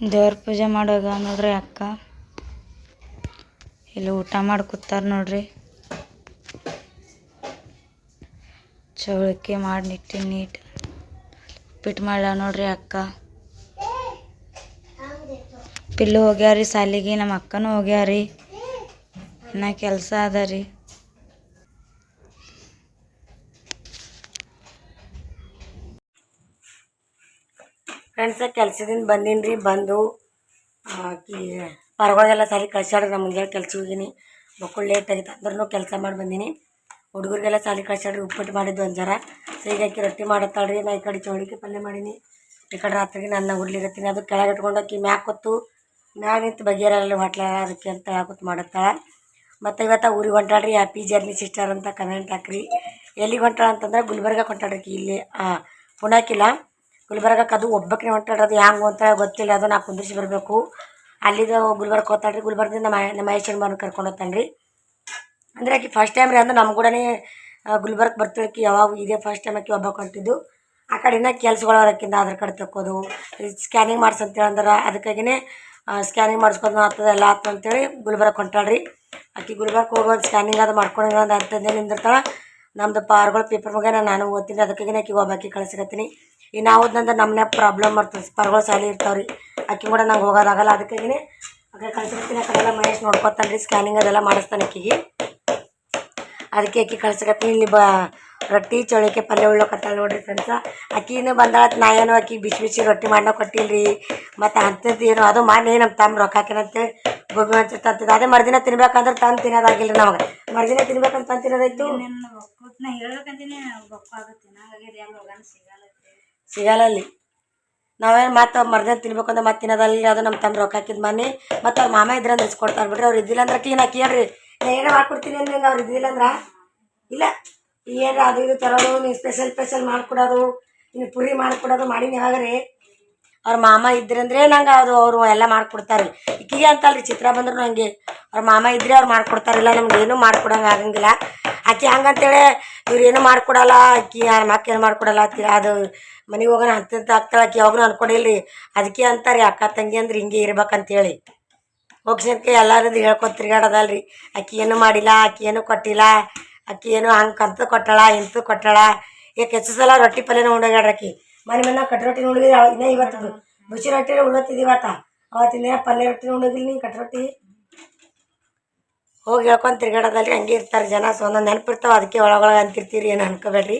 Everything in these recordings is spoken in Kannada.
ದೇವ್ರ ಪೂಜೆ ಮಾಡೋಗ ನೋಡ್ರಿ ಅಕ್ಕ. ಇಲ್ಲಿ ಊಟ ಮಾಡಿ ಕೂತಾರ ನೋಡ್ರಿ. ಚೌಳಿಕೆ ಮಾಡಿ ನಿಟ್ಟಿ ನೀಟ್ ಉಪ್ಪಿಟ್ಟು ಮಾಡ್ಲ ನೋಡ್ರಿ ಅಕ್ಕ. ಪಿಲ್ಲು ಹೋಗ್ಯಾರಿ, ಸಾಲಿಗೆ ನಮ್ಮ ಅಕ್ಕನೂ ಹೋಗ್ಯಾರಿ. ಇನ್ನು ಕೆಲಸ ಅದ ರೀ. ಫ್ರೆಂಡ್ಸ ಕೆಲಸದಿಂದ ಬಂದೀನಿ ರೀ ಬಂದು ಆಕಿ ಪರಗಳಿಗೆಲ್ಲ ಸಾಲಿ ಕಳ್ಸ್ಯಾಡ್ರಿ ನಮ್ಮ ಮುಂಜಾನೆ ಕೆಲಸ ಹೋಗಿನಿ. ಮಕ್ಕಳು ಲೇಟ್ ಆಗಿತ್ತು ಅಂದ್ರೂ ಕೆಲಸ ಮಾಡಿ ಬಂದೀನಿ. ಹುಡುಗರಿಗೆಲ್ಲ ಸಾಲಿ ಕಳ್ಸ್ಯಾಡ್ರಿ ಉಪ್ಪಿಟ್ಟು ಮಾಡಿದ್ದು ಒಂದು ಜರ ಹಾಕಿ ರೊಟ್ಟಿ ಮಾಡತ್ತಾಳ್ರಿ, ನಾ ಈ ಕಡೆ ಚೌಳಿಕೆ ಪಲ್ಯ ಮಾಡೀನಿ. ಈ ಕಡೆ ರಾತ್ರಿಗೆ ನನ್ನ ಉರ್ಲಿಗತ್ತೀನಿ ಅದು ಕೆಳಗೆ ಇಟ್ಕೊಂಡು ಆಕಿ ಮ್ಯಾಕ್ ಕೊತ್ತು ಮ್ಯಾಗ ನಿಂತು ಬಗೆಯರಲ್ಲಿ ಹೊಟ್ಲ, ಅದಕ್ಕೆ ಅಂತ ಕೂತ್ ಮಾಡತ್ತಾಳ ಮತ್ತು ಇವತ್ತು ಊರಿಗೆ ಹೊಂಟಾಳ್ರಿ ಹ್ಯಾಪಿ ಜರ್ನಿ ಸಿಸ್ಟರ್ ಅಂತ ಕಮೆಂಟ್ ಹಾಕ್ರಿ. ಎಲ್ಲಿಗೆ ಹೊಂಟಾಳ ಅಂತಂದ್ರೆ ಗುಲ್ಬರ್ಗ ಹೊಂಟಾಡ್ರಿ ಇಲ್ಲಿ. ಪುಣಾಕಿಲ್ಲ ಗುಲ್ಬರ್ಗಕ್ಕೆ ಅದು ಒಬ್ಬಕ್ಕೆ ಹೊಂಟಾಡೋದು ಹ್ಯಾಂಗೆ ಅಂತ ಗೊತ್ತಿಲ್ಲ, ಅದು ನಾ ಕುಂದಿರ್ಸಿ ಬರಬೇಕು. ಅಲ್ಲಿದ ಗುಲ್ಬರ್ಗ ಹೋತಾಳ್ರಿ ಗುಲ್ಬರ್ಗದಿಂದ ನಮ್ಮ ಮಹೇಶನ್ ಕರ್ಕೊಂಡು ಹೋಗ್ತಾನೆ ರೀ ಅಂದ್ರೆ ಆಕಿ ಫಸ್ಟ್ ಟೈಮ್ ರೀ ಅಂದ್ರೆ ನಮ್ಮ ಕೂಡನೇ ಗುಲ್ಬರ್ಗ ಬರ್ತಿಳಕಿ ಯಾವಾಗ ಇದೇ ಫಸ್ಟ್ ಟೈಮ್ ಆಕಿ ಒಬ್ಬ ಹೊಂಟಿದ್ದು ಆ ಕಡೆಯಿಂದ ಕೆಲ್ಸಗಳು ಅದಕ್ಕಿಂತ ಆಧಾರ್ ಕಾರ್ಡ್ ತಕ್ಕೋದು ಸ್ಕ್ಯಾನಿಂಗ್ ಮಾಡ್ಸಂತೇಳಿ ಅಂದ್ರೆ ಅದಕ್ಕಾಗಿನೇ ಸ್ಕ್ಯಾನಿಂಗ್ ಮಾಡಿಸ್ಕೊಂಡು ಆಗ್ತದೆ, ಎಲ್ಲ ಆತ ಅಂತೇಳಿ ಗುಲ್ಬರ್ಗ ಹೊಂಟಾಳ್ರಿ. ಆಕಿ ಗುಲ್ಬರ್ಗ ಹೋಗೋದು ಸ್ಕ್ಯಾನಿಂಗ್ ಅದು ಮಾಡ್ಕೊಂಡು ಹತ್ತು ನಿಂದಿರ್ತಾಳೆ. ನಮ್ದು ಪಾರ್ಗಳು ಪೇಪರ್ ಮಗ ನಾನು ಓದ್ತೀನಿ ಅದಕ್ಕಾಗಿ ಆಕೆ ಒಬ್ಬಾಕಿ ಕಳಿಸ್ಕತ್ತೀನಿ. ಈಗ ನಾವು ಓದ್ನಂದ್ರೆ ನಮ್ಮನೆ ಪ್ರಾಬ್ಲಮ್ ಬರ್ತದೆ ಪರ್ಗಳು ಸಾಲಿ ಇರ್ತಾವ್ರಿ. ಆಕೆ ಕೂಡ ನಂಗೆ ಹೋಗೋದಾಗಲ್ಲ ಅದಕ್ಕಾಗಿನೇ ಆಕೆ ಕಳ್ಸಿರ್ತೀನಿ ಕಡೆಲ್ಲ ಮಹೇಶ್ ನೋಡ್ಕೊತಾನೆ ರೀ ಸ್ಕ್ಯಾನಿಂಗ್ ಅದೆಲ್ಲ ಮಾಡಿಸ್ತಾನೆ ಆಕಿಗೆ ಅದಕ್ಕೆ ಆಕಿ ಕಳ್ಸಕತ್ತೀನಿ, ಇಲ್ಲಿ ಬ, ರೊಟ್ಟಿ, ಚೌಳಿಕೆ, ಪಲ್ಯ ಉಳ್ಳೋಕತ್ತಾಳ ನೋಡ್ರಿ ಫ್ರೆಂಡ್ಸ ಆಕಿನೂ ಬಂದಾಳ ನಾ ಏನೋ ಆಕೆ ಬಿಸಿ ಬಿಸಿ ರೊಟ್ಟಿ ಮಾಡೋ ಕೊಟ್ಟಿಲ್ರಿ. ಮತ್ತು ಅಂಥದ್ದು ಏನು, ಅದು ಮಾಡಿ ನಮ್ಮ ತಮ್ಮ ರೊಕ್ಕ ಹಾಕಿನಂತೆ ಗೋಬಿ ಮಂಚೂರಿ ಅದೇ ಮರ್ದಿನ ತಿನ್ಬೇಕಂದ್ರೆ ತಂದು ತಿನ್ನೋದಾಗಿಲ್ಲ ನಮಗೆ. ಮರ್ದಿನ ತಿನ್ಬೇಕಂತ ತಂದು ತಿನ್ನೋದಾಯ್ತು? ಹೇಳ್ಬೇಕಂತೀನಿ ಸಿಗಲ್ಲ ಅಲ್ಲಿ. ನಾವೇನು ಮತ್ತೆ ಮರ್ದಿನ ತಿನ್ಬೇಕು ಅಂದ್ರೆ ಮತ್ತೆ ತಿನ್ನೋದಲ್ಲ ಅದು ನಮ್ಮ ತಮ್ಮ ರೊಕ್ಕ ಹಾಕಿದ ಮನೆ. ಮತ್ತು ಅವ್ರ ಮಾಮ ಇದ್ರಂದ್ರೆ ಇಸ್ಕೊಡ್ತಾರೆ ಬಿಡ್ರಿ. ಅವ್ರು ಇದ್ದಿಲ್ಲ ಅಂದ್ರೆ ಕೀನ ಕೇಳ್ರಿ ಏನು ಮಾಡ್ಕೊಡ್ತೀನಿ ಅಂದ್ರೆ ಅವ್ರು ಇದ್ದಿಲ್ಲ ಅಂದ್ರೆ? ಇಲ್ಲ. ಏನು ಅದು ಇದು ತರೋದು, ನೀವು ಸ್ಪೆಷಲ್ ಸ್ಪೆಷಲ್ ಮಾಡ್ಕೊಡೋದು, ಇನ್ನು ಪುರಿ ಮಾಡ್ಕೊಡೋದು ಮಾಡೀನಿ ಹಾಗ್ರಿ ಅವ್ರ ಮಾಮ ಇದ್ರಂದ್ರೆ ನಂಗೆ ಅದು ಅವರು ಎಲ್ಲ ಮಾಡ್ಕೊಡ್ತಾರೆ ಈಕಿಗೆ ಅಂತಲ್ರಿ ಚಿತ್ರ ಬಂದ್ರು ನಂಗೆ. ಅವ್ರ ಮಾಮ ಇದ್ರೆ ಅವ್ರು ಮಾಡ್ಕೊಡ್ತಾರಿಲ್ಲ ನಮ್ಗೆ ಏನೂ ಮಾಡ್ಕೊಡಂಗೆ ಆಗಂಗಿಲ್ಲ. ಆಕೆ ಹಂಗಂತೇಳಿ, ಇವ್ರು ಏನೂ ಮಾಡ್ಕೊಡಲ್ಲ ಆಕಿ ಯಾರ ಮಕ್ಕ ಏನು ಮಾಡ್ಕೊಡಲ್ಲ ಅದು ಮನೆಗೆ ಹೋಗೋಣ ಅಂತಂತ ಆಗ್ತಾಳೆ, ಆಕಿ ಯಾವಾಗೂ ಅನ್ಕೊಂಡಿಲ್ರಿ. ಅದಕ್ಕೆ ಅಂತಾರೆ ಅಕ್ಕ ತಂಗಿ ಅಂದ್ರೆ ಹಿಂಗೆ ಇರ್ಬೇಕಂತೇಳಿ. ಹೋಗ್ಸಕ್ಕೆ ಎಲ್ಲರದ್ದು ಹೇಳ್ಕೊತ ತಿರ್ಗಾಡೋದಲ್ರಿ. ಅಕ್ಕಿ ಏನೂ ಮಾಡಿಲ್ಲ ಅಕ್ಕಿ ಏನೂ ಕೊಟ್ಟಿಲ್ಲ ಅಕ್ಕಿ ಏನು ಹಂಗೆ ಕಂತು ಕೊಟ್ಟಾಳ, ಇಂತು ಕೊಟ್ಟಳ. ಈಗ ಹೆಚ್ಚು ಸಲ ರೊಟ್ಟಿ ಪಲ್ಯನ ಉಂಡೋಗ್ಯಾಡ್ರಿ ಆಕಿ. ಮನೆ ಮನೆ ಕಟ್ಟಿ ರೊಟ್ಟಿ ಉಂಡಿದ್ರೆ ಇನ್ನೇ ಇವತ್ತು ಬಿಸಿ ರೊಟ್ಟಿ ಉಣ್ಣತ್ತಿದ್ದು ಇವತ್ತ. ಅವತ್ತಿನ ಪಲ್ಯ ರೊಟ್ಟಿ ಉಂಡೋಗಿಲ್ಲ ನೀ ಕಟ್ಟಿ ರೊಟ್ಟಿ? ಹೋಗಿ ಹೇಳ್ಕೊಂಡು ತಿರ್ಗಾಡೋದಲ್ರಿ, ಹಂಗೆ ಇರ್ತಾರೆ ಜನ. ಸೊ ಒಂದೊಂದು ನೆನಪಿರ್ತಾವೆ, ಅದಕ್ಕೆ ಒಳಗೊಳಗೆ ಅಂತಿರ್ತೀರಿ ಏನು ಅನ್ಕೋಬೇಡ್ರಿ.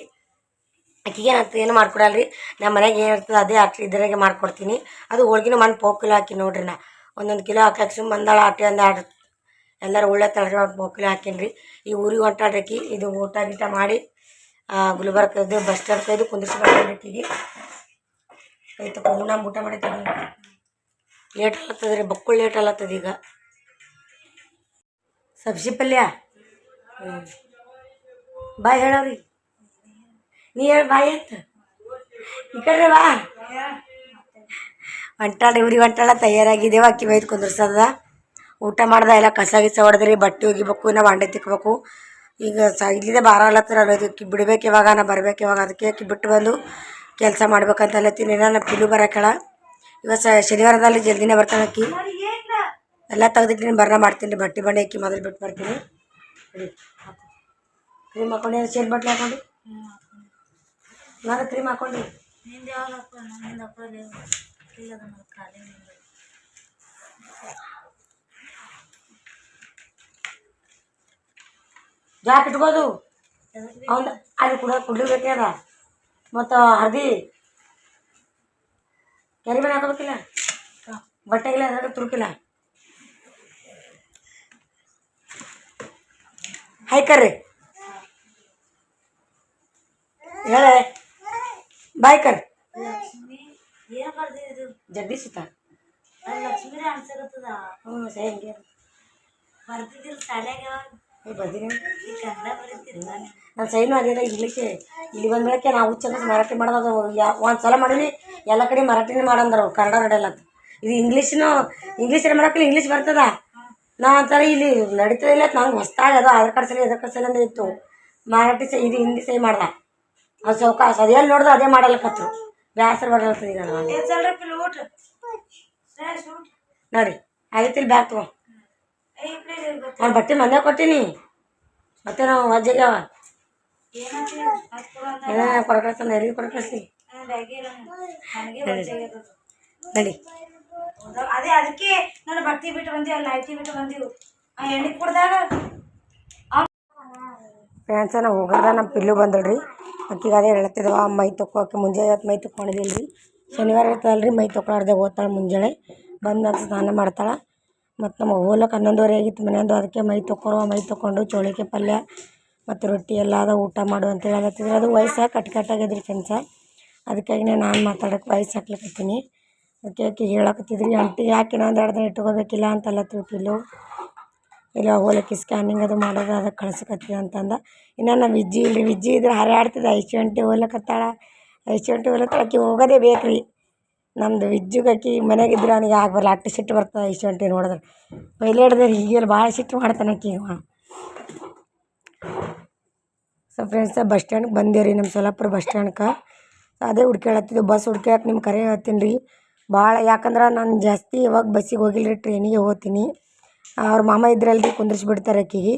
ಆಕಿಗೆ ಏನಂತ ಏನು ಮಾಡ್ಕೊಡಲ್ರಿ? ನಮ್ಮ ಮನೆಗೆ ಏನು ಇರ್ತದೆ ಅದೇ ಹಾಕಿ ಇದ್ರಾಗೆ ಮಾಡ್ಕೊಡ್ತೀನಿ. ಅದು ಹೋಳ್ಗಿನ ಮನ್ ಪೋವ್ ಕಿಲೋ ಹಾಕಿ ನೋಡ್ರಿ ನಾ. ಒಂದೊಂದು ಕಿಲೋ ಹಾಕಿ ಬಂದಾಳ ಆಟಿ ಒಂದು ಆಡ್ ಎಲ್ಲರೂ ಒಳ್ಳೆ ತಳ ಹಾಕಿನ್ರಿ ಕಿಲೋ ಹಾಕೀನಿ ಈ ಊರಿಗೆ ಹೊಂಟಾಡ್ರಿ ಇದು ಊಟ ಗೀಟ ಮಾಡಿ ಗುಲ್ಬರ್ಗ ಇದು ಬಸ್ ಸ್ಟ್ಯಾಂಡ್ ಕೈದು ಕುಂದಿರ್ಸಿ ಬರ್ತಾಳ್ರಿ ಆಕಿಗೆ ಕೈ ತಗೊಂಡು ನಮ್ಮ ಊಟ ಮಾಡಿ ಲೇಟ್ ಅಲ್ಲತ್ತದ್ರಿ ಬಕ್ಕುಳ್ ಲೇಟ್ ಆಗ್ಲತ್ತದ ಈಗ. ಸಬ್ಜಿ ಪಲ್ಯ? ಬಾಯ್ ಹೇಳವ್ರಿ ನೀ ಹೇಳ ಬಾಯ್ ಅಂತ ಈ ಕಡೆ ಬಾ. ಹೊಂಟಾಳ ಇವ್ರಿ ಹೊಂಟಾಳ ತಯಾರಾಗಿದ್ದೇವೆ ಅಕ್ಕಿ ಬೈದು ಕುಂದ್ರಸದ. ಊಟ ಮಾಡ್ದ ಎಲ್ಲ ಕಸ ಗಿಸ ಹೊಡೆದ್ರಿ. ಬಟ್ಟೆ ಒಗಿಬೇಕು ನಾ ಬಾಂಡೆ ತಿಕ್ಕಬೇಕು ಈಗ ಸ ಇಲ್ಲಿದೆ ಬಾರ ಅಲ್ಲತ್ತರ ಅದಕ್ಕೆ ಬಿಡ್ಬೇಕು ಇವಾಗ, ನಾ ಬರ್ಬೇಕು ಇವಾಗ. ಅದಕ್ಕೆ ಅಕ್ಕಿ ಬಿಟ್ಟು ಬಂದು ಕೆಲಸ ಮಾಡ್ಬೇಕಂತ ಅಲ್ಲತ್ತೀನಿ ನಾನು ಪಿಲು ಬರೋಕಳ ಇವತ್ತು ಶನಿವಾರದಲ್ಲಿ ಜಲ್ದಿನೇ ಬರ್ತಾನೆ ಅಕ್ಕಿ. ಎಲ್ಲ ತೆಗ್ದಿಟ್ಟಿನಿ ಬರ್ನ ಮಾಡ್ತೀನಿ. ರೀ ಬಟ್ಟೆ ಬಂಡೆ ಅಕ್ಕಿ ಮೊದಲು ಬಿಟ್ಟು ಬರ್ತೀನಿ. ಕ್ರೀಮ್ ಹಾಕೊಂಡು ಚೇನ್ ಬಟ್ಲೆ ಹಾಕೊಂಡು? ನಾನು ಕ್ರೀಮ್ ಹಾಕೊಂಡು ನಿಂದು ಯಾವಾಗ ಹಾಕೋ ನಿಂದು ಹಾಕೋಲ್ಲ ಇಲ್ಲ ಅದು ಖಾಲಿ ಜಾಕ್ ಇಟ್ಕೋದು ಅವ್ನು ಅಲ್ಲಿ ಕುಡ ಕುಡ್ಲಿಕ್ಕೆ ಅದ. ಮತ್ತು ಹರ್ದಿ. ಕೆರೆ ಮೇಲೆ ಹಾಕೋಬೇಕಿಲ್ಲ? ಬಟ್ಟೆಗಿಲ್ಲ ಅದ್ರಾಗ ತುರುಕಿಲ್ಲ. ಹೈಕರ್ರಿ. ಹೇಳೆ. ಬಾಯ್ ಕರ್. ಜಗ್ಗಿ ಸುತ್ತ ಹ್ಞೂ ಸರಿ. ಹಿಂಗೆ ಬರ್ತಿದ್ದಿಲ್ಲ ಶಾಲ್ಯಾಗ ಯಾವಾಗ? ಏ ಬರ್ತೀನಿ. ಈ ನಾನು. ನಾನು ಸೈನು ಅದೇನ ಇಲ್ಲಿ ಬಂದ ಮೇಲೆ ನಾವು ಚಂದ ಮರಾಠಿ ಮಾಡೋದು ಒಂದು ಸಲ ಮಾಡೀನಿ ಎಲ್ಲ ಕಡೆ ಮರಾಠಿನೇ ಮಾಡಂದ್ರು ಕನ್ನಡ ನಡೆಯಲ್ಲ ಅಂತ. ಇದು ಇಂಗ್ಲೀಷ್ನು ಇಂಗ್ಲೀಷ್ ಮಾಡಕ್ಕೆ ಇಂಗ್ಲೀಷ್ ಬರ್ತದ? ನಾ ಒಂಥರ ಇಲ್ಲಿ ನಡೀತದಿಲ್ಲ ನಂಗೆ ಹೊಸ್ದಾಗಿ ಅದು ಆಧಾರ್ ಕಾರ್ಡ್ ಸಲ ಆಧಾರ್ ಕಾರ್ಡ್ ಸಲ ಇತ್ತು. ಮರಾಠಿ ಸೈ ಇದು ಹಿಂದಿ ಸೈ ಮಾಡ್ದ. ಅದು ಸೌಕಾಸ ಅದೇನು ನೋಡ್ದು ಅದೇ ಮಾಡಲಕತ್ತು ಬ್ಯಾಸರ ಬರಲತ್ತದ ಈಗ ನೋಡಿ ಚಲ್ರಿ ಪಿಲ್ ಊಟ. ನೋಡ್ರಿ ಆಗೈತಿಲ್ ಬ್ಯಾಗ್ ತಗೋ. ಅವ್ನ ಬಟ್ಟೆ ಮನೆ ಕೊಟ್ಟಿನಿ. ಮತ್ತೆ ನಾವು ಅಜ್ಜಿಗೆ ಏನೇನು ಕೊರಕಳಿಸ್ತಾನೆ ಎಲ್ಲಿ ಕೊರಕಳಿಸಿ ನಡಿ. ಅದೇ ಅದಕ್ಕೆ ನಾನು ಬಟ್ಟೆ ಬಿಟ್ಟು ಬಂದೀವಿ ಅಲ್ಲಿ ಲೈಟಿ ಬಿಟ್ಟು ಬಂದೀವಿ ಆ ಎಣ್ಣೆ ಕುಡ್ದಾಗ ಫ್ರೆಂಡ್ಸ ನಾವು ಹೋಗದ ನಮ್ಮ ಪಿಲ್ಲು ಬಂದಳ್ರಿ. ಆಕಿಗೆ ಅದೇ ಹೇಳತ್ತಿದವ, ಮೈ ತೊಕ್ಕೋಕೆ ಮುಂಜಾನೆ ಇವತ್ತು ಮೈ ತೊಕ್ಕೊಂಡಿದ್ದೀನಿ ರೀ ಶನಿವಾರ ಇರ್ತದಲ್ರಿ, ಮೈ ತೊಕ್ಕೊಳ್ದೆ ಹೋಗ್ತಾಳೆ ಮುಂಜಾನೆ. ಬಂದು ಮೇಲೆ ಸ್ನಾನ ಮಾಡ್ತಾಳೆ. ಮತ್ತು ನಮಗೆ ಹೋಗ್ಲಕ್ಕೆ ಹನ್ನೊಂದುವರೆ ಆಗಿತ್ತು ಮನೆಯಂದು, ಅದಕ್ಕೆ ಮೈ ತೊಗೊಳುವ ಮೈ ತೊಗೊಂಡು ಚೋಳಿಕೆ ಪಲ್ಯ, ಮತ್ತು ರೊಟ್ಟಿ ಎಲ್ಲ ಅದ, ಊಟ ಮಾಡು ಅಂತ ಹೇಳತ್ತಿದ್ರು ಅದು ವಯಸ್ಸು ಕಟ್ ಕಟ್ಟಾಗ್ಯದ್ರಿ ಫ್ರೆಂಡ್ಸ ಅದಕ್ಕಾಗಿನೇ ನಾನು ಮಾತಾಡೋಕ್ಕೆ ವಯಸ್ಸು ಹಾಕ್ಲಕತ್ತೀನಿ. ಅದಕ್ಕೆ ಆಕೆ ಹೇಳಕತ್ತಿದ್ರಿ ಅಂಟಿ ಯಾಕೆ ಇನ್ನೊಂದು ಎರಡು ದಿನ ಇಟ್ಕೋಬೇಕಿಲ್ಲ? ಅಂತಲ್ಲ ಪಿಲ್ಲು. ಇಲ್ಲ ಹೋಲಿಕೆ ಸ್ಕ್ಯಾನಿಂಗ್ ಅದು ಮಾಡೋದು ಅದಕ್ಕೆ ಕಳ್ಸಕತ್ತೀವಿ ಅಂತಂದ. ಇನ್ನು ನಮ್ಮ ವಿಜ್ಜಿ ಇಲ್ರಿ ವಿಜ್ಜಿ ಇದ್ರೆ ಹರಿಯಾಡ್ತಿದ್ದ ಐದು ಗಂಟೆ ಹೋಗ್ಲಕತ್ತಾಳ ಐದು ಗಂಟೆ ಹೋಗ್ಲತ್ತಾಳ ಆಕೆ ಹೋಗೋದೇ ಬೇಕು ರೀ ನಮ್ಮದು ವಿಜ್ಜುಗೆ ಆಕಿ ಮನೆಯಾಗಿದ್ರೆ ಅವನಿಗೆ ಆಗಬಲ್ಲ ಅಟ್ಟು ಸಿಟ್ಟು ಬರ್ತದೆ ಐದು ಗಂಟೆ ನೋಡಿದ್ರೆ. ಪೈಲೆ ಹಿಡ್ದ್ರೆ ಹೀಗೆಲ್ಲ ಭಾಳ ಸಿಟ್ಟು ಮಾಡ್ತಾನೆ ಆಕಿ ಅವ ಸೊ ಫ್ರೆಂಡ್ಸ ಬಸ್ ಸ್ಟ್ಯಾಂಡ್ಗೆ ಬಂದೇವ್ರಿ ನಮ್ಮ ಸೋಲಾಪುರ ಬಸ್ ಸ್ಟ್ಯಾಂಡ್ಗೆ ಅದೇ ಹುಡ್ಕ್ಯಾಳತ್ತಿದ್ದು. ಬಸ್ ಹುಡ್ಕ್ಯಾಕೆ ನಿಮ್ಮ ಕರೆ ಹೇಳ್ತೀನಿ ರೀ ಭಾಳ ಯಾಕಂದ್ರೆ ನಾನು ಜಾಸ್ತಿ ಯಾವಾಗ ಬಸ್ಸಿಗೆ ಹೋಗಿಲ್ಲ ರೀ ಟ್ರೈನಿಗೆ ಹೋಗ್ತೀನಿ. ಅವ್ರ ಮಾಮ ಇದ್ರಲ್ಲಿ ಕುಂದ್ರಿಸಿ ಬಿಡ್ತಾರೆ ಆಕಿಗೆ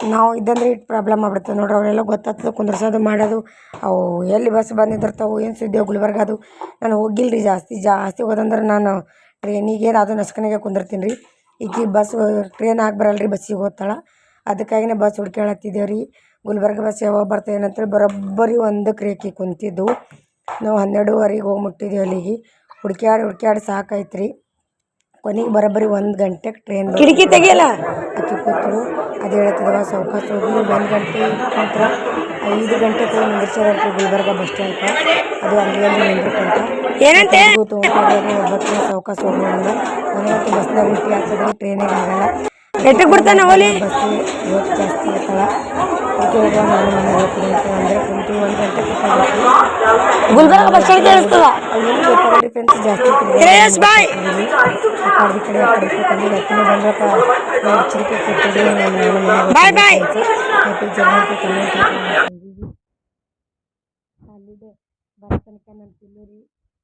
ನಾವು ಇದ್ದಂದ್ರೆ ಇಟ್ಟು ಪ್ರಾಬ್ಲಮ್ ಆಗ್ಬಿಡ್ತದೆ ನೋಡ್ರಿ, ಅವರೆಲ್ಲ ಗೊತ್ತಾಗ್ತದೆ ಕುಂದ್ರಸೋದು ಮಾಡೋದು. ಅವು ಎಲ್ಲಿ ಬಸ್ ಬಂದಿದ್ದಿರ್ತಾವೆ, ಏನು ಸುದ್ದಿ ಗುಲ್ಬರ್ಗ ಅದು. ನಾನು ಹೋಗಿಲ್ಲ ರೀ ಜಾಸ್ತಿ. ಜಾಸ್ತಿ ಹೋದಂದ್ರೆ ನಾನು ಟ್ರೈನಿಗೆ ಅದು ನಸ್ಕನಾಗೆ ಕುಂದಿರ್ತೀನಿ ರೀ ಈಕಿ ಬಸ್ ಟ್ರೈನ್ ಆಗಿ ಬರಲ್ಲ ರೀ ಬಸ್ಸಿಗೆ ಹೋಗ್ತಾಳೆ. ಅದಕ್ಕಾಗಿನೇ ಬಸ್ ಹುಡ್ಕ್ಯಾಳತ್ತಿದ್ದೇವೆ ರೀ ಗುಲ್ಬರ್ಗ ಬಸ್ ಯಾವಾಗ ಬರ್ತದೆ ಏನಂತೇಳಿ ಬರೋಬ್ಬರಿ ಒಂದಕ್ಕೆ ರೀ ಕುಂತಿದ್ದು. ನಾವು ಹನ್ನೆರಡುವರೆಗೆ ಹೋಗಿ ಮುಟ್ಟಿದ್ದೀವಿ ಅಲ್ಲಿಗೆ. ಹುಡ್ಕ್ಯಾಡಿ ಹುಡ್ಕ್ಯಾಡಿ ಸಾಕಾಯ್ತು ರೀ ಕೊನೆಗೆ ಬರೋಬ್ಬರಿ ಒಂದು ಗಂಟೆಗೆ ಟ್ರೈನ್ ಕಿಟಕಿ ತೆಗಿಯಲ್ಲ? ಅಕ್ಕಿ ಕೂತಳು. ಅದು ಹೇಳ್ತದವ ಸಾವ್ಕಾಸ ಹೋಗಿ ಒಂದು ಗಂಟೆ ನಂತರ ಐದು ಗಂಟೆ ಕೂಡ ನಿಂದಿರ್ಸೋದಂತ ಗುಲ್ಬರ್ಗ ಬಸ್ ಸ್ಟ್ಯಾಂಡ್ಗೆ ಅದು ಅಲ್ಲಿ ಅಲ್ಲಿ ನಿಂದಿರ್ಕೊಂತ ಏನಂತೆ? ಒಬ್ಬತ್ತು ಸಾವ್ಕಾಸ ಹೋಗಿ ಅಂದ ನನಗಂತೂ ಬಸ್ನಾಗ ಉಲ್ಟಿ ಆಗ್ತದೆ ಟ್ರೈನಿಗೆ ಆಗಲ್ಲ. ಎಟ್ಟಕ್ಕೆ ಬಿಡ್ತಾನೆ ಓಲಿ ಬಸ್ ಇವತ್ತು ಜಾಸ್ತಿ ಇರ್ತಾಳ ಅದಕ್ಕೆ ನಾನು ಮನೆಗೆ ಹೋಗ್ತೀನಿ ಅಂತ ಅಂದರೆ ಕುಂತು ಒಂದು ಗಂಟೆ ಗುಲ್ಬರ್ಗ ಬಸ್ ಸ್ಟ್ಯಾಂಡ್ ಕೇಳಿಸ್ತದ ಜಾಸ್ತಿ ಬಾಯ್. ಬಾಯ್ ಬಾಯ್. ಅಲ್ಲಿದೆ ಬರೋ ತನಕ ನನ್ನ ಪಿಲ್ಲೂರಿ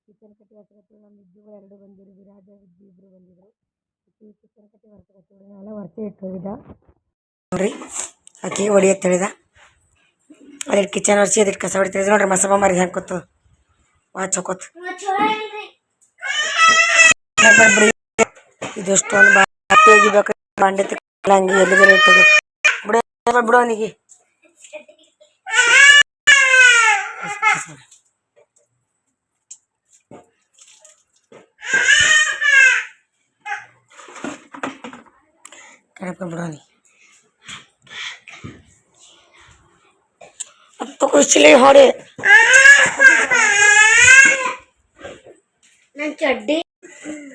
ಕಿಚನ್ ಕಟ್ಟಿ ಹೊಸಗಟ್ಟಿ ನಮ್ಮ ಇಬ್ಬರು ಎರಡು ಬಂದಿರು ವಿರಾಜ ಇಬ್ಬರು ಬಂದಿದ್ರು ಈ ಕಿಚನ್ ಕಟ್ಟಿ ಹೊರಗಟ್ಟಿ ನಾಳೆ ಹೊರತೆ ಇಟ್ಟು ಹೋಗಿದ್ದ ನೋಡ್ರಿ ಅಕ್ಕಿ ಹೊಡಿಯತ್ತೆ ಹೇಳಿದ ಅದಿಟ್ಟು ಕಿಚನ್ ಹೊರ್ಸಿ ಅದಿಟ್ಟು ಕಸ ಹೊಡಿತಿದ್ರು ನೋಡ್ರಿ ಮಸಬ ಮರಿ ಹೆಂಗೆ ಕೂತು. ವಾಚ್ ಹಾಕೋತ್ ಬಿಡಿ ಇದು ಎಷ್ಟೊಂದು ಬಾಟಿ ಒಗಿಬೇಕು ಬಾಂಡೆ ತಿಕ್ಕಲ್ಲ ಹಂಗೆ ಎಲ್ಲಿ ಬೇರೆ ಇಟ್ಟದು ಬಿಡು ಬಿಡು ಅವನಿಗೆ ಕಣಪ್ಪ ಬಿಡು ಅವನಿಗೆ ಹತ್ತು ಕುರ್ಚಿಲಿ ಹೊಡೆ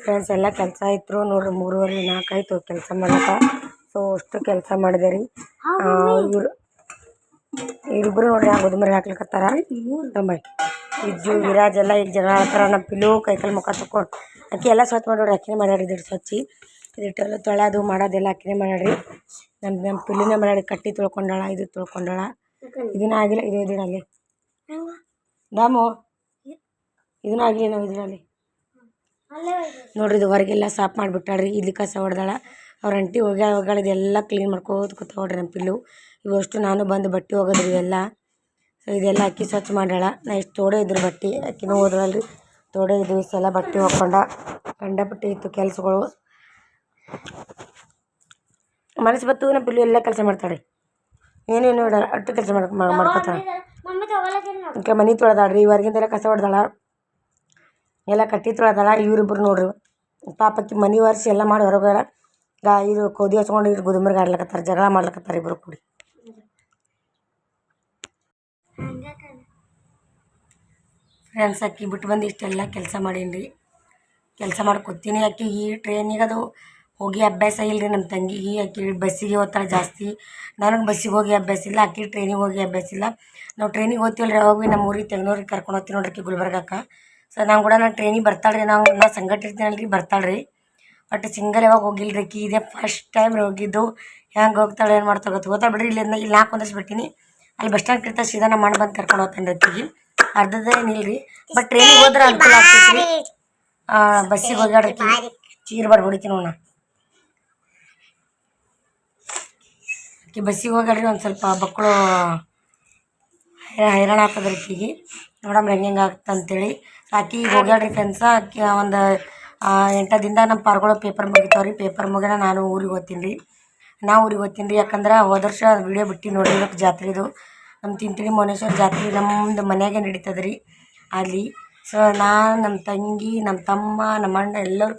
ಫ್ರೆಂಡ್ಸ್ ಎಲ್ಲ ಕೆಲಸ ಇತ್ತು ನೋಡ್ರಿ ಮೂರುವರೆ ನಾಲ್ಕು ಆಯ್ತು ಕೆಲಸ ಮಾಡಕ್ಕೆ ಸೊ ಅಷ್ಟು ಕೆಲಸ ಮಾಡಿದೆ ರೀ. ಇವ್ರು ಇವ್ರಿಬ್ರು ನೋಡ್ರಿ ಆ ಮರಿ ಹಾಕ್ಲಿಕ್ಕತ್ತಾರ ಇಜ್ಜು ವಿರಾಜ್ ಎಲ್ಲ ಈಗ ಜನ ಆಡ್ತಾರ. ನಮ್ಮ ಪಿಲು ಕೈಕಲ್ ಮುಖ ತಕೊಂಡು ಅಕ್ಕಿ ಎಲ್ಲ ಸ್ವಚ್ಛ ಮಾಡಿ ನೋಡ್ರಿ ಅಕ್ಕಿನೇ ಮಾಡ್ಯಾರ ಇದಿಟ್ಟು ಸ್ವಚ್ಛಿ ಇದಿಟ್ಟೆಲ್ಲ ತೊಳೆದು ಮಾಡೋದೆಲ್ಲ ಅಕ್ಕಿನೇ ಮಾಡ್ಯಾಡ್ರಿ ನಮ್ಮ ನಮ್ಮ ಪಿಲ್ಲಿನೇ ಮಾಡ್ಯಾಡಿ ಕಟ್ಟಿ ತೊಳ್ಕೊಂಡಾಳ ಇದು ತೊಳ್ಕೊಂಡಾಳ. ಇದನ್ನ ಆಗಿಲ್ಲ ಇದು ಇದಿಡಲ್ಲಿ ದಾಮು ಇದನ್ನ ಆಗಲಿ ನಾವು ಇದರಲ್ಲಿ. ನೋಡ್ರಿ ಇದು ಹೊರಗೆಲ್ಲ ಸಾಫ್ ಮಾಡಿಬಿಟ್ಟಾಳ್ರಿ. ಇಲ್ಲಿ ಕಸ ಹೊಡೆದಾಳ. ಅವ್ರ ಅಂಟಿ ಹೋಗಿ ಹೋಗ್ಯಾಳ. ಇದೆಲ್ಲ ಕ್ಲೀನ್ ಮಾಡ್ಕೋತ ಕೂತ ನೋಡ್ರಿ ನಮ್ಮ ಪಿಲ್ಲು. ಇವಷ್ಟು ನಾನು ಬಂದು ಬಟ್ಟೆ ಹೋಗೋದ್ರಿ ಇವೆಲ್ಲ. ಸೊ ಇದೆಲ್ಲ ಅಕ್ಕಿ ಸ್ವಚ್ಛ ಮಾಡ್ಯಾಳ. ನಾ ಇಷ್ಟು ತೋಡೆ ಇದ್ರು ಬಟ್ಟೆ. ಅಕ್ಕಿನೂ ಹೋದ್ರಲ್ರಿ ತೋಡೆ ಇದ್ರು ಇಷ್ಟೆಲ್ಲ ಬಟ್ಟೆ ಹೋಗ್ಕೊಂಡ ಕಂಡಪಟ್ಟೆ ಇತ್ತು ಕೆಲಸಗಳು. ಮನಸ್ಸು ಬತ್ತು ನಮ್ಮ ಪಿಲ್ಲು ಎಲ್ಲ ಕೆಲಸ ಮಾಡ್ತಾಳೆ ಏನೇನು ಇಡಲ್ಲ ಅಟ್ಟು ಕೆಲಸ ಮಾಡ್ ಮಾಡ್ಕೊತಾಳೆ. ಮನೆ ತೊಳೆದಾಳ್ರಿ. ಇವರಿಗಿಂತೆಲ್ಲ ಕಸ ಹೊಡೆದಾಳ. ಎಲ್ಲ ಕಟ್ಟಿ ಇವ್ರು ಇಬ್ರು ನೋಡ್ರಿ. ಪಾಪಕ್ಕಿ ಮನೆ ಒರೆಸಿ ಎಲ್ಲ ಮಾಡಿ ಹೊರಗೆ ಗಾ, ಇದು ಕೋದಿ ಹಚ್ಕೊಂಡು ಇಟ್ಟು ಗುದುಮರ್ಗೆ ಆಡ್ಲಿಕತ್ತಾರ, ಜಗಳ ಮಾಡ್ಲಕತ್ತಾರೆ ಇಬ್ರು ಕೂಡಿ. ಫ್ರೆಂಡ್ಸ್ ಅಕ್ಕಿ ಬಿಟ್ಟು ಬಂದು ಇಷ್ಟೆಲ್ಲ ಕೆಲಸ ಮಾಡೀನಿ ರೀ ಕೆಲಸ ಮಾಡಿ ಕೂತೀನಿ ಆಕಿ ಈ ಟ್ರೈನಿಗೆ ಅದು ಹೋಗಿ ಅಭ್ಯಾಸ ಇಲ್ಲ ರೀ ನಮ್ಮ ತಂಗಿಗೆ ಆಕಿ ಬಸ್ಸಿಗೆ ಹೋಗ್ತಾಳೆ ಜಾಸ್ತಿ. ನನಗೆ ಬಸ್ಸಿಗೆ ಹೋಗಿ ಅಭ್ಯಾಸ ಇಲ್ಲ, ಅಕ್ಕಿ ಟ್ರೈನಿಗೆ ಹೋಗಿ ಅಭ್ಯಾಸ ಇಲ್ಲ. ನಾವು ಟ್ರೈನಿಗೆ ಹೋಗ್ತೀವಲ್ಲ ರೀ ನಮ್ಮ ಊರಿಗೆ ತೆಗ್ನೂರಿಗೆ ಕರ್ಕೊಂಡು ಹೋಗ್ತೀವಿ ನೋಡ್ರಿ ಆಕಿ ಗುಲ್ಬರ್ಗಕ್ಕೆ. ಸೊ ನಾವು ಕೂಡ ನಾನು ಟ್ರೈನಿಗೆ ಬರ್ತಾಳ್ರಿ, ನಾವು ನಾ ಸಂಗಟ ಇರ್ತೀನಲ್ಲ ರೀ ಬರ್ತಾಳೆ ರೀ ಬಟ್ ಸಿಂಗಲ್ ಯಾವಾಗ ಹೋಗಿಲ್ರಿ ಕಿ ಇದೇ ಫಸ್ಟ್ ಟೈಮ್ ಹೋಗಿದ್ದು. ಹೆಂಗೆ ಹೋಗ್ತಾಳೆ, ಏನು ಮಾಡ್ತಾ ಗೊತ್ತು? ಹೋಗ್ತಾಳೆ ಬಿಡ್ರಿ, ಇಲ್ಲಿಂದ ಇಲ್ಲಿ ನಾಲ್ಕು ಒಂದಷ್ಟು ಬಿಟ್ಟಿನಿ ಅಲ್ಲಿ ಬಸ್ ಸ್ಟ್ಯಾಂಡ್ ಕಿರ್ತ ಸೀದಾ ನಮ್ಮ ಮಾಡಿ ಬಂದು ಕರ್ಕೊಂಡು ಹೋಗ್ತಾನೆ ರೀ ಅರ್ಧದ ಏನಿಲ್ಲ ರೀ ಬಟ್ ಟ್ರೈನಿಗೆ ಹೋದ್ರೆ ಅನುಕೂಲ ಆಗ್ತೈತಿ ಬಸ್ಸಿಗೆ ಹೋಗ್ಯಾಡ್ರಿ ಚೀರ್ ಬಾಡ್ ಹೊಡಿತೀನಿ ನೋಡ ಆಕೆ ಬಸ್ಸಿಗೆ ಹೋಗ್ಯಾಡ್ರಿ ಒಂದು ಸ್ವಲ್ಪ ಮಕ್ಕಳು ಹೈರಾಣ ಆಗ್ತದ್ರಿ ರೀ ನೋಡಮ್ ಹೆಂಗೆ ಹೆಂಗೆ ಆಗ್ತದೆ ಆಕಿ ಹೋಗ್ಯಾಡ್ರಿ ಫ್ರೆಂಡ್ಸ ಆಕಿ ಒಂದು ಎಂಟು ದಿನದಾಗ ನಮ್ಮ ಪಾರ್ಗಳು ಪೇಪರ್ ಮುಗಿತಾವ್ರಿ ಪೇಪರ್ ಮುಗಿದ ನಾನು ಊರಿಗೆ ಹೋಗ್ತೀನಿ ರೀ. ನಾ ಊರಿಗೆ ಹೋಗ್ತೀನಿ ರೀ, ಯಾಕಂದ್ರೆ ಹೋದ ವರ್ಷ ವಿಡಿಯೋ ಬಿಟ್ಟು ನೋಡಿರ್ಬೇಕು ಜಾತ್ರೆದು. ನಮ್ಮ ತಿಂತಿಳಿ ಮೌನೇಶ್ವರ ಜಾತ್ರೆ ನಮ್ಮದು ಮನ್ಯಾಗೆ ನಡೀತದೆ ರೀ ಅಲ್ಲಿ. ಸೊ ನಾನು ನಮ್ಮ ತಂಗಿ ನಮ್ಮ ತಮ್ಮ ನಮ್ಮ ಅಣ್ಣ ಎಲ್ಲರೂ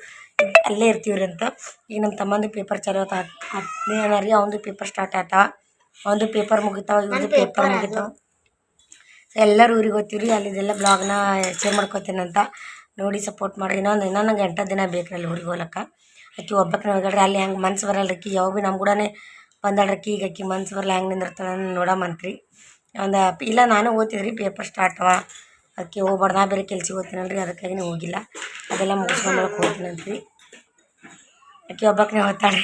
ಅಲ್ಲೇ ಇರ್ತೀವ್ರಿ ಅಂತ. ಈಗ ನಮ್ಮ ತಮ್ಮಂದು ಪೇಪರ್ ಚಲೋ ಆತ ರೀ, ಅವಂದು ಪೇಪರ್ ಸ್ಟಾರ್ಟ್ ಆತ. ಒಂದು ಪೇಪರ್ ಮುಗಿತಾವ, ಇವಂದು ಪೇಪರ್ ಮುಗಿತಾವ. ಎಲ್ಲರೂ ಊರಿಗೆ ಹೋಗ್ತೀವಿ ರೀ ಅಲ್ಲಿದೆಲ್ಲ ಬ್ಲಾಗ್ನ ಶೇರ್ ಮಾಡ್ಕೊತೀನಂತ ನೋಡಿ ಸಪೋರ್ಟ್ ಮಾಡಿ. ಇನ್ನೊಂದು ಇನ್ನೂ ನಂಗೆ ಎಂಟು ದಿನ ಬೇಕು ಅಲ್ಲಿ ಊರಿಗೆ ಹೋಗ್ಲಕ್ಕ. ಆಕೆ ಒಬ್ಬಕ್ಕೆ ಹೋಗ್ಯಾಡ್ರಿ ಅಲ್ಲಿ ಹೆಂಗೆ ಮನ್ಸು ಬರಲ್ಲ ಆಕಿ ಯಾವಾಗ ಭೀ ನಮ್ಮ ಕೂಡ ಬಂದಾಳ್ರಕ್ಕಿ ಈಗ ಆಕಿ ಮನ್ಸು ಬರಲ್ಲ ಹೆಂಗೆ ನಿಂದಿರ್ತಾಳೆ ನೋಡಮಂತ್ರಿ ಒಂದು ಇಲ್ಲ ನಾನು ಓದ್ತಿದ್ರಿ ಪೇಪರ್ ಸ್ಟಾರ್ಟ್ ಅವ. ಅದಕ್ಕೆ ಹೋಗ್ಬಾರ್ದು, ನಾ ಬೇರೆ ಕೆಲ್ಸಕ್ಕೆ ಅದಕ್ಕಾಗಿ ನೀವು ಹೋಗಿಲ್ಲ. ಅದೆಲ್ಲ ಮುಗಿಸ್ಕೊಂಬಳಕ್ಕೆ ಹೋಗ್ತೀನಂತ್ರಿ ಅಕ್ಕಿ ಒಬ್ಬಕ್ಕನೇ ಹೋಗ್ತಾಳೆ.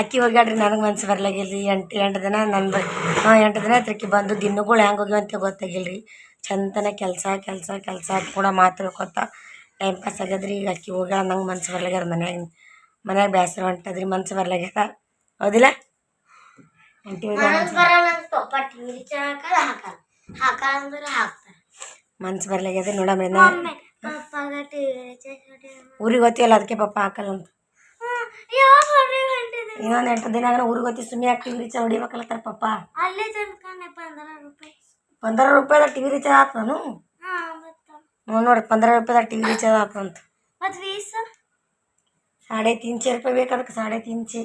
ಅಕ್ಕಿ ಹೋಗ್ಯಾಡ್ರಿ ನನಗೆ ಮನ್ಸು ಬರ್ಲಾಗಿಲ್ರಿ. ಎಂಟು ಎಂಟು ದಿನ ನನ್ನ ಬ ಹಾಂ ಎಂಟು ದಿನ ಆಯ್ತು ಅಕ್ಕಿ ಬಂದು. ದಿನಗಳು ಹೆಂಗೆ ಹೋಗ್ಯಾವ ಅಂತ ಗೊತ್ತಾಗಿಲ್ರಿ. ಚಂದನ ಕೆಲಸ ಕೆಲಸ ಕೆಲಸ ಕೂಡ ಮಾತಾಡ್ಕೊತ ಟೈಮ್ ಪಾಸ್ ಆಗ್ಯದ್ರಿ ಈಗ ಅಕ್ಕಿ ಹೋಗ್ಯಾಳ ನಂಗೆ ಮನ್ಸು ಬರ್ಲಾಗ್ಯದ ಮನ್ಯಾಗ. ಮನ್ಯಾಗ ಬೇಸರ ಹೊಂಟದ್ರಿ ಮನ್ಸು ಬರ್ಲಾಗ್ಯದ. ಹೌದಿಲ್ಲ? ಮನ್ಸು ಬರ್ಲಾಗ್ಯದ ನೋಡಮ್ಮ ಊರಿಗೆ ಗೊತ್ತಿಲ್ಲ ಅದಕ್ಕೆ ಪಾಪ ಹಾಕಲ್ಲ ಅಂತ. ಇನ್ನೊಂದು ಎಂಟು ದಿನ ಆಗ ಊರಿಗೆ ಸುಮ್ಮನೆ ಯಾಕೆ ಟಿವಿ ರೀಚಾರ್ಜ್ ಹೊಡಿಬೇಕಲ್ಲತ್ತಾರ ಪಪ್ಪ ಅಲ್ಲೇ ಪಂದ್ರ ರೂಪಾಯಿ. ಪಂದ್ರ ಟಿವಿ ರೀಚಾರ್ಜ್ ಆತ ನಾನು? ಮತ್ತ. ನೋಡಿ ನೋಡಿ ಪಂದ್ರ ರೂಪಾಯಿದಾಗ ಟಿವಿ ರೀಚಾರ್ಜ್ ಆತಂತ ಮತ್ ವೀಸ ಸಾಡೆ ತೀನ್ಶೆ ರೂಪಾಯಿ ಬೇಕು ಅದಕ್ಕೆ ಸಾಡೆ ತೀನ್ಶೆ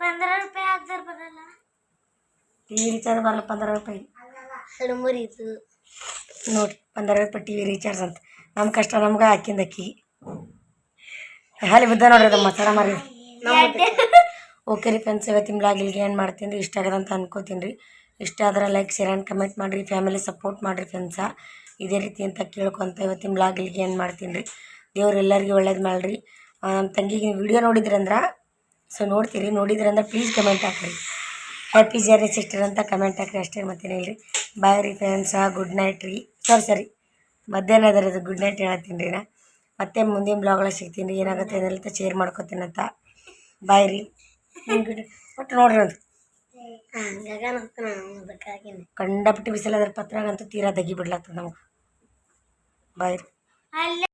ಪಂದ್ರ ರೂಪಾಯಿ ಹಾಕ್ದಾರ ಬರಲ್ಲ. ಟಿವಿ ರೀಚಾರ್ಜ್ ಬರಲ್ಲ ಪಂದ್ರ ರೂಪಾಯಿ. ಮುರಿತು ನೋಡಿ ಪಂದ್ರ ರೂಪಾಯಿ ಟಿವಿ ರೀಚಾರ್ಜ್ ಅಂತ. ನಮ್ಮ ಕಷ್ಟ ನಮ್ಗೆ ಹಾಕಿಂದ ಅಕ್ಕಿ. ಹಾಲಿ ಬಿದ್ದ ನೋಡ್ರಿ ಅದು ಮಸಾಲ ಮಾರಿ ಓಕೆ ರೀ ಫ್ರೆಂಡ್ಸ್, ಇವತ್ತಿನ ಬ್ಲಾಗ್ ಇಲ್ಲಿಗೆ ಏನು ಮಾಡ್ತೀನಿ ರೀ? ಇಷ್ಟ ಆಗದಂತ ಅನ್ಕೋತೀನಿ ರೀ. ಇಷ್ಟ ಆದ್ರೆ ಲೈಕ್ ಶೇರ್ ಆ್ಯಂಡ್ ಕಮೆಂಟ್ ಮಾಡಿರಿ. ಫ್ಯಾಮಿಲಿ ಸಪೋರ್ಟ್ ಮಾಡಿರಿ ಫ್ರೆಂಡ್ಸ ಇದೇ ರೀತಿ ಅಂತ ಕೇಳ್ಕೊತ ಇವತ್ತಿನ ಬ್ಲಾಗ್ ಏನು ಮಾಡ್ತೀನಿ ರೀ? ದೇವ್ರು ಎಲ್ಲರಿಗೂ ಒಳ್ಳೇದು ಮಾಡಿರಿ. ನಮ್ಮ ತಂಗಿಗೆ ವಿಡಿಯೋ ನೋಡಿದ್ರಂದ್ರೆ ಸೊ ನೋಡ್ತೀರಿ. ನೋಡಿದ್ರಂದ್ರೆ ಪ್ಲೀಸ್ ಕಮೆಂಟ್ ಹಾಕ್ರಿ. ಹ್ಯಾಪಿ ಜರ್ನಿ ಸಿಸ್ಟರ್ ಅಂತ ಕಮೆಂಟ್ ಹಾಕ್ರಿ. ಅಷ್ಟೇ ಮತ್ತೇನು ಹೇಳ್ರಿ. ಬಾಯ್ ರೀ ಫ್ರೆಂಡ್ಸ ಗುಡ್ ನೈಟ್ ರೀ. ಸರಿ ಸರಿ ಮಧ್ಯಾಹ್ನ ಅದರ ಅದು. ಗುಡ್ ನೈಟ್ ಹೇಳತ್ತೀನಿ ರೀ ನಾ. ಮತ್ತೆ ಮುಂದಿನ ಬ್ಲಾಗ್ಗಳು ಸಿಗ್ತೀನಿ ರೀ. ಏನಾಗುತ್ತೆ ಅದರಲ್ಲಿ ಶೇರ್ ಮಾಡ್ಕೋತೀನಂತ ಬಾಯ್ ರೀ. ಗುಡ್ ಒಟ್ಟು ನೋಡ್ರಿ ಅದು. ಕಂಡಪಟ್ಟು ನಾನು ಬೇಕಾಗಿನಿ. ಕಂಡಪಟ್ಟಿ ಬಿಸಿಲು ಅದ್ರ ಪತ್ರಾಗಂತೂ ತೀರಾ ದಗಿ ಬಿಡ್ಲಾಗ್ತದೆ ನಮಗೆ. ಬಾಯ್.